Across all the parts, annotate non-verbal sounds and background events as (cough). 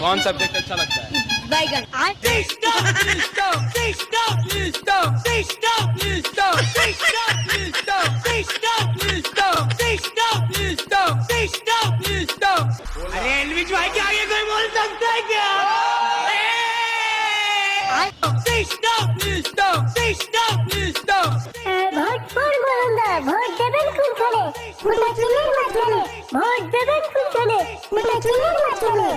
कौन सब्जेक्ट अच्छा लगता है बैगन अरे एलविश भाई के आगे कोई बोल सकता है क्या ভোট ফোর বলুন্দা ভোট দেবেন কোনখানে মোটা চিনের মাঝখানে ভোট দেবেন কোনখানে মোটা চিনের মাঝখানে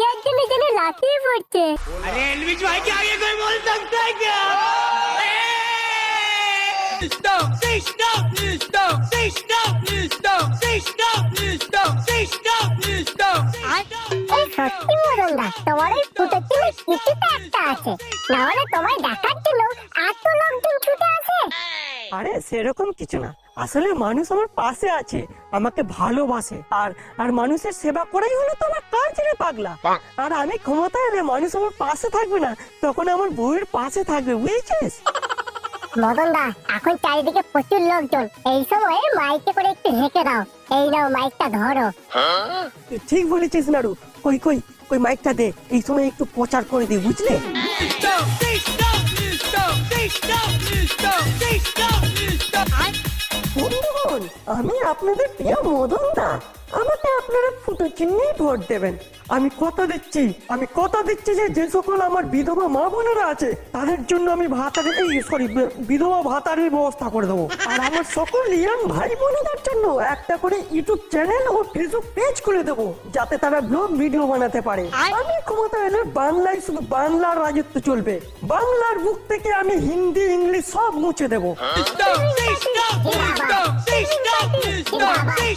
চিহ্নে ভোট দেওয়ার জন্য যেন লাফিয়ে পড়ছে अरे एलविश भाई के आगे कोई बोल सकता है क्या এই সত্যি মরন্দা তোমার এই ফুটো চিহ্নে কিছুটা একটা আছে নাহলে তোমায় দেখার জন্য এত লোকজন ছুটে আসে আরে সেরকম কিছু না আসলে মানুষ আমার পাশে আছে আমাকে ভালোবাসে আর আর মানুষের সেবা করাই হলো তো আমার কাজ রে পাগলা আর আমি ক্ষমতা এলে মানুষ আমার পাশে থাকবে না তখন আমার বউয়ের পাশে থাকবে বুঝেছিস মদনদা এখন চারিদিকে প্রচুর লোকজন এই সময় মাইকে করে একটু হেঁকে দাও এই নাও মাইকটা ধরো ঠিক বলেছিস নাড়ু কই কই কই মাইকটা দে এই সময় একটু প্রচার করে দে বুঝলে আমি আপনাদের প্রিয় মদন দা আমাকে আপনারা ফুটো চিহ্নেই ভোট দেবেন। আমি কথা দিচ্ছি আমি কথা দিচ্ছি যে যে সকল আমার বিধবা মা বোনেরা আছে তাদের জন্য আমি ভাতারের এই সরি বিধবা ভাতারের ব্যবস্থা করে দেবো। আর আমার সকল ইয়াং ভাই বোনেদের জন্য একটা করে ইউটিউব চ্যানেল ও ফেসবুক পেজ খুলে দেবো যাতে তারা ব্লগ ভিডিও বানাতে পারে। আমি ক্ষমতা এলে বাংলায় শুধু বাংলার রাজত্ব চলবে। বাংলার বুক থেকে আমি হিন্দি ইংলিশ সব মুছে দেবো। এই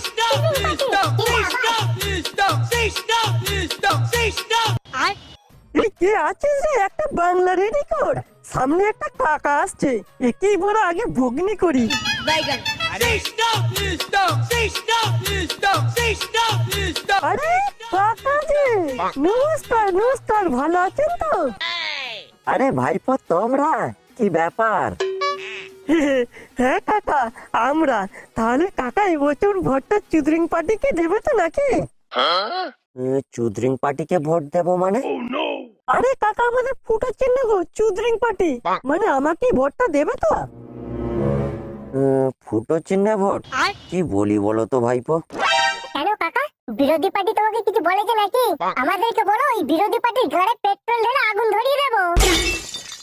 কে আছে যে একটা বাংলা রেডি কর সামনে একটা কাকা আসছে একেই বড় আগে ভগ্নি করি আরে কাকা যে নমস্কার নমস্কার ভালো আছেন তো আরে ভাইপো তোমরা কি ব্যাপার হ্যাঁ কাকা আমরা। তাহলে কাকা এবছর ভোটটা চুদরিং পার্টিকে দেবে তো নাকি? এ, চুদরিং পার্টিকে ভোট দেব মানে? আরে কাকা আমাদের ফুটো চিহ্ন গো চুদরিং পার্টি। মানে আমাকে ভোটটা দেবে তো? ফুটো চিহ্নে ভোট? কি বলি বলো তো ভাইপো? কেন কাকা? বিরোধী পার্টি তোমাকে কিছু বলেছে নাকি? আমাদেরকে বলো ওই বিরোধী পার্টির ঘরে পেট্রোল ঢেলে আগুন ধরিয়ে দেবো।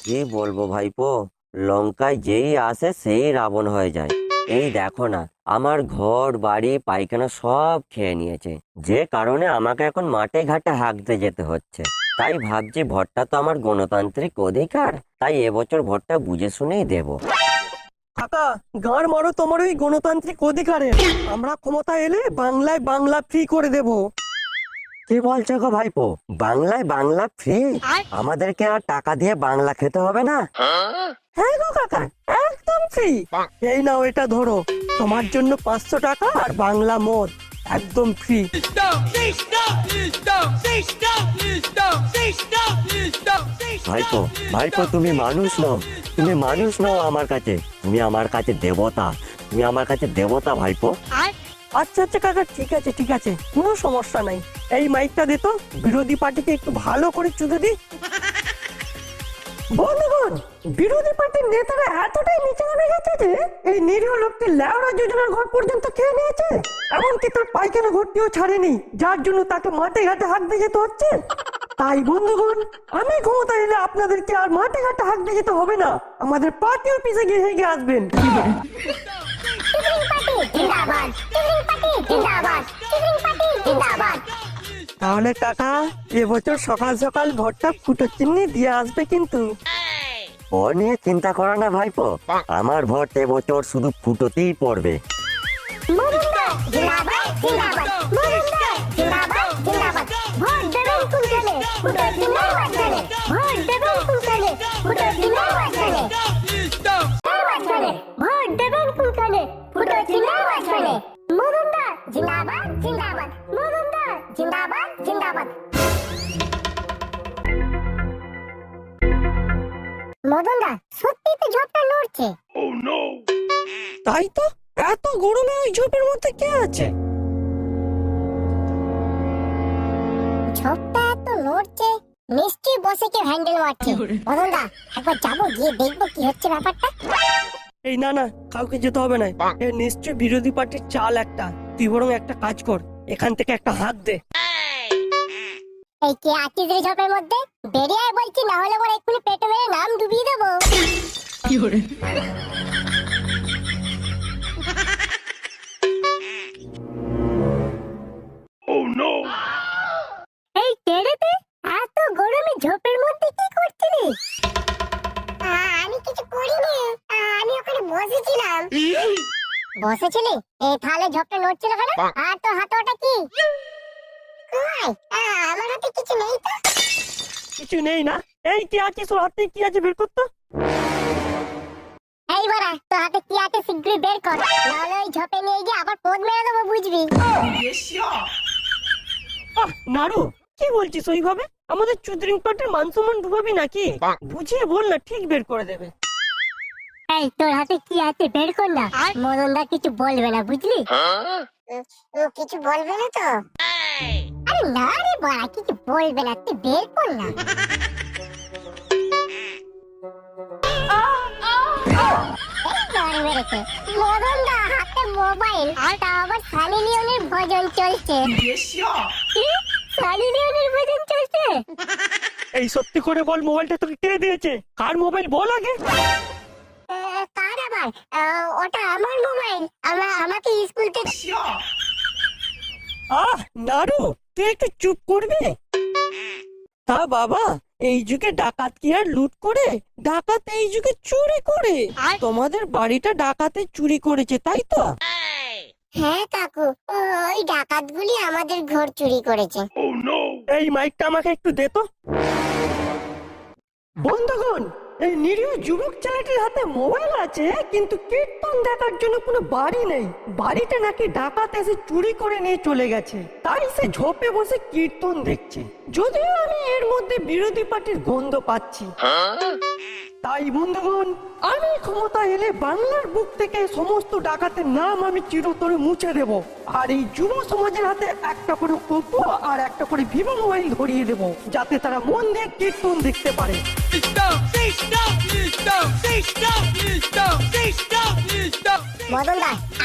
কি বলব ভাইপো? লঙ্কায় যেই আসে সেই রাবণ হয়ে যায়। এই দেখো না, আমার ঘর, বাড়ি, পায়খানা সব খেয়ে নিয়েছে। যে কারণে আমাকে এখন মাঠে ঘাটে হাঁকতে যেতে হচ্ছে। তাই ভাবছি ভোটটা তো আমার গণতান্ত্রিক অধিকার, তাই এবছর ভোটটা বুঝে শুনেই দেবো। কাকা, গাঁড় মারো তোমার ওই গণতান্ত্রিক অধিকারে আমরা ক্ষমতা এলে বাংলায় বাংলা ফ্রি করে দেব। কি বলছো গো ভাইপো? বাংলায় বাংলা ফ্রি? আমাদেরকে আর টাকা দিয়ে বাংলা খেতে হবে না? হ্যাঁ? গো কাকা একদম ফ্রি। এই নাও এটা ধরো। তোমার জন্য পাঁচশো টাকা আর বাংলা মদ একদম ফ্রি। ভাইপো ভাইপো তুমি মানুষ নও। তুমি মানুষ নও আমার কাছে। তুমি আমার কাছে দেবতা। তুমি আমার কাছে দেবতা ভাইপো। আচ্ছা আচ্ছা কাকা, ঠিক আছে ঠিক আছে। কোনো সমস্যা নাই। এই মাইকটা দে তো। বিরোধী পার্টিকে একটু ভালো করে চুদে দি বন্ধুগণ, বিরোধী পার্টির নেতারা এতটাই নিচে নেমে গেছে যে, এই নিরীহ লোককে লেওড়া যোজনার ঘর পর্যন্ত খেয়ে নিয়েছে? এমনকি তার পায়খানা ঘরটিও ছাড়েনি, যার জন্য তাকে মাঠে ঘাটে হাঁটতে যেতে হচ্ছে। তাই বন্ধুগণ, আমি ক্ষমতা এলে আপনাদেরকে আর মাঠে ঘাটে হাঁটতে যেতে হবে না। আমাদের পার্টি অফিসে গিয়ে হেগে আসবেন। জিন্দাবাদ। টিফিন পার্টি জিন্দাবাদ। টিফিন পার্টি জিন্দাবাদ। তাহলে কাকা এবছর সকাল সকাল ভোটটা ফুটো চিহ্নে দিয়ে আসবে কিন্তু। ও নিয়ে চিন্তা করো না ভাইপো আমার ভোট এবছর শুধু ফুটোতেই পড়বে। মুরুন্দা জিন্দাবাদ জিন্দাবাদ। মুরুন্দা জিন্দাবাদ জিন্দাবাদ। ভোট দেবেন জিন্দাবাদ জিন্দাবাদ জিন্দাবাদ। জিন্দাবাদ সত্যি তো ঝোপটা নড়ছে। তাই তো? এত গরমে ওই ঝোপের মধ্যে কে আছে? ঝোপটা এত নড়ছে নিশ্চয়ই বসে কে হ্যান্ডেল মারছে। মদনদা একবার যাব গিয়ে দেখব কি হচ্ছে ব্যাপারটা। এই না না কাউকে যেতে হবে না। এ নিশ্চয় বিরোধী পার্টির চাল একটা। তুই বরং একটা কাজ কর এখান থেকে একটা হাত দে। এই কে আছিস রে ঝোপের মধ্যে? বেরিয়ে আয় বলছি না হলে পরে এক্ষুনি পেটে মেরে নাম ডুবিয়ে দেবো। এই বসেছিলি এই তাহলে ঝোপটা নড়ছিল কেন? আর তোর হাতে ওটা কি? আমার হাতে কিছু নেই তো? কিছু নেই না। এই কি আছিস ওর হাতে কি আছে? বের করতো এই বাড়া তোর হাতে কি আছে? শীঘ্রই বের কর। নাহলে ওই ঝোপে নিয়ে গিয়ে আবার পোদ মেরে দেবো বুঝবি? নাড়ু কি বলছিস ওইভাবে? আমাদের চুদ্রিং পার্টির মান সম্মান ডুবাবি নাকি? বুঝিয়ে বল না ঠিক বের করে দেবে। এই তোর হাতে কি আছে? বের কর না। মদনদা কিছু বলবে না বুঝলি? কিছু বলবে না তো? আরে না রে বাড়া কিছু বলবে না তুই বের কর না। এই মদনদা হাতে মোবাইল তা আবার সানি লিওনের ভজন চলছে। কি? সানি লিওনের ভজন চলছে? (laughs) এই সত্যি করে বল মোবাইলটা তোকে কে দিয়েছে? কার মোবাইল? বল আগে। আবার ওটা আমার মোবাইল। আমার আমাকে স্কুল থেকে আহ নাড়ু তুই একটু চুপ করবি? তা বাবা এই যুগে ডাকাত কি আর লুট করে? ডাকাত এই যুগে চুরি করে। তোমাদের বাড়িটা ডাকাতে চুরি করেছে তাই তো? হ্যাঁ কাকু। ওই ডাকাতগুলি আমাদের ঘর চুরি করেছে। এই মাইকটা আমাকে একটু দে তো। বন্ধুগণ এই নিরীহ যুবক ছেলেটির হাতে মোবাইল আছে, কিন্তু কীর্তন দেখার জন্য কোনো বাড়ি নেই। বাড়িটা নাকি ডাকাত এসে চুরি করে নিয়ে চলে গেছে। তাই সে ঝোপে বসে কীর্তন দেখছে। যদিও আমি এর মধ্যে বিরোধী পার্টির গন্ধ পাচ্ছি। তাই বন্ধুগণ আমি ক্ষমতা এলে বাংলার বুক থেকে সমস্ত ডাকাতের নাম আমি চিরতরে মুছে দেব। আর এই যুব সমাজের হাতে একটা করে ওপো আর একটা করে ভিভো মোবাইল ধরিয়ে দেব যাতে তারা মন দিয়ে কীর্তন দেখতে পারে।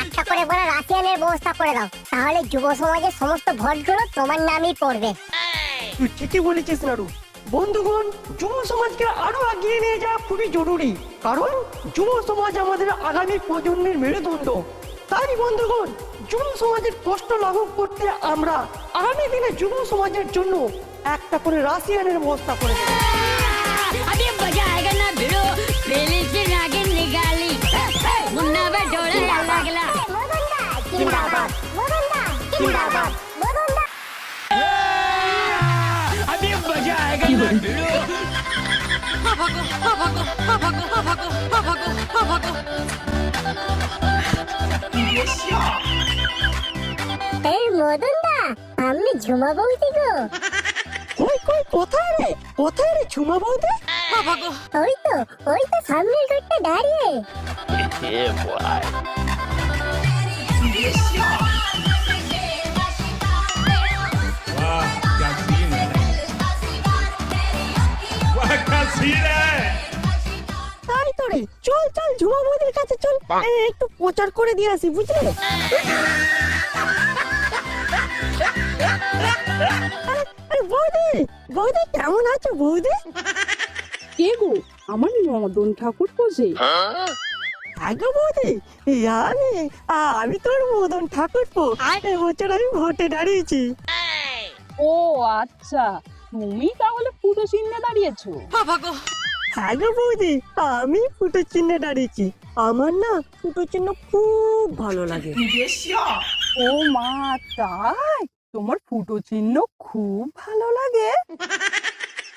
একটা করে বড় রাশিয়ানের ব্যবস্থা করে দাও তাহলে যুব সমাজের সমস্ত ভোটগুলো তোমার নামই পড়বে। তুই ঠিকই বলেছিস নাড়ু বন্ধুগণ, যুব সমাজকে আরও এগিয়ে নিয়ে যাওয়া খুবই জরুরি। কারণ, যুব সমাজ আমাদের আগামী প্রজন্মের মেরুদণ্ড। তাই বন্ধুগণ, যুব সমাজের কষ্ট লাঘব করতে আমরা আগামী দিনে যুব সমাজের জন্য একটা করে রাশিয়ানের ব্যবস্থা করে এই মদন দা আমি ঝুমা বৌদি গো। কই কই কোথায় রে? কোথায় রে ঝুমা বৌদি? ওই তো ওই তো সামনের ঘরটা দাঁড়িয়ে। তাই তো রে। চল চল ঝুমা বৌদির কাছে চল। একটু প্রচার করে দিয়ে আসি বুঝলি? আরে, আরে বৌদি বৌদি কেমন আছো বৌদি? কে গো? আমার মদন ঠাকুর পোষে আগে বৌদি এই আমি আ- আমি তোর মদন ঠাকুর পো এবছর আমি ভোটে দাঁড়িয়েছি। ও আচ্ছা। তুমি তাহলে ফুটো চিহ্নে দাঁড়িয়েছো। হ্যাঁ গো। বৌদি আমি ফুটো চিহ্নে দাঁড়িয়েছি। আমার না ফুটো চিহ্ন খুব ভালো লাগে। ও মা তাই? তোমার ফুটো চিহ্ন খুব ভালো লাগে।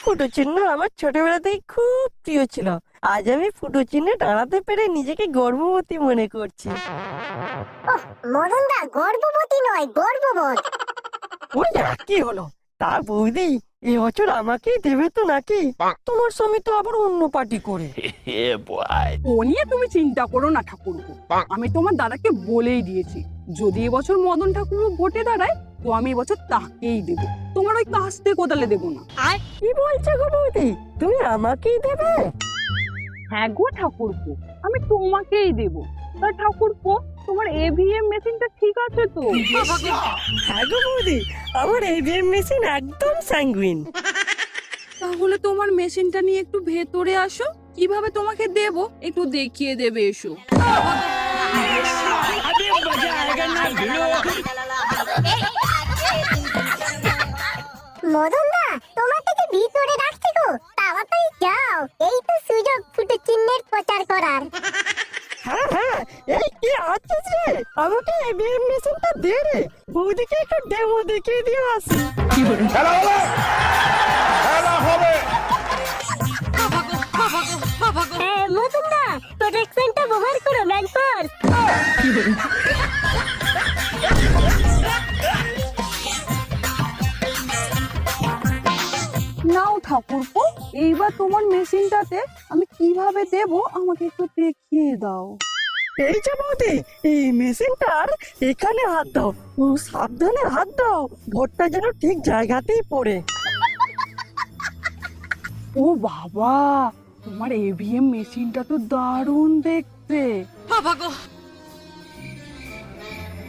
ফুটো চিহ্ন আমার ছোটবেলাতেই খুব প্রিয় ছিল। আজ আমি ফুটো চিহ্নে দাঁড়াতে পেরে নিজেকে গর্ভবতী মনে করছি। মদনদা গর্ভবতী নয় গর্ভবোধ ওই কি হলো। তা বৌদি এ বছর আমাকেই দেবে তো নাকি? তোমার স্বামী তো আবার অন্য পার্টি করে। (laughs) ও নিয়ে তুমি চিন্তা করো না ঠাকুরপো। আমি তোমার দাদাকে বলেই দিয়েছি যদি এবছর মদন ঠাকুর ভোটে দাঁড়ায় তো আমি এবছর তাকেই দেবো। তোমার ওই কাস্তে কোদালে দেবো না। কি বলছো গো বৌদি? তুমি আমাকেই দেবে? হ্যাঁ গো ঠাকুরপো আমি তোমাকেই দেবো। তা ঠাকুরপো তোমার এভিএম মেশিনটা ঠিক আছে তো? হ্যাঁ বৌদি আমার এভিএম মেশিন একদম স্যাঙ্গুইন তাহলে তোমার মেশিনটা নিয়ে একটু ভেতরে আসো কীভাবে তোমাকে দেব? একটু দেখিয়ে দেবে এসো। মদন দা তোমার থেকে ভিতরে রাখছি গো তাড়াতাড়ি যাও। এই তো সুযোগ ফুটে চিহ্নের প্রচার করার। হ্যাঁ হ্যাঁ আমাকে এভিএম মেশিনটা দে রে। বৌদিকে একটু ডেমো দেখিয়ে দিয়ে আসি খেলা হবে। খেলা হবে। প্রোটেকশনটা ব্যবহার করো ম্যানফোর্স নাও ঠাকুরপো এইবার তোমার মেশিনটাতে আমি কীভাবে দেব আমাকে একটু দেখিয়ে দাও। এই যে বৌদি এই মেশিনটার এখানে হাত দাও। ও সাবধানে হাত দাও ভোটটা যেন ঠিক জায়গাতেই পড়ে। ও বাবা তোমার এভিএম মেশিনটা তো দারুণ দেখতে।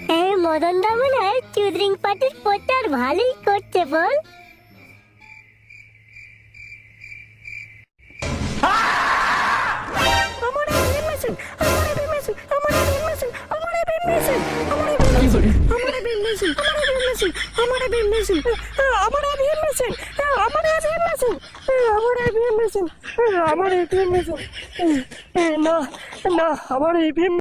হ্যাঁ মদন দা মনে হয় চুদরিং পার্টির প্রচার ভালোই করছে বল। মেশিন আমার এভিএম মেশিন আমার এভিএম মেশিন আমার এভিএম মেশিন আমার এভিএম মেশিন আমার এভিএম মেশিন আমার এভিএম মেশিন আমার এটিএম মেশিন না না, আমার এভিএম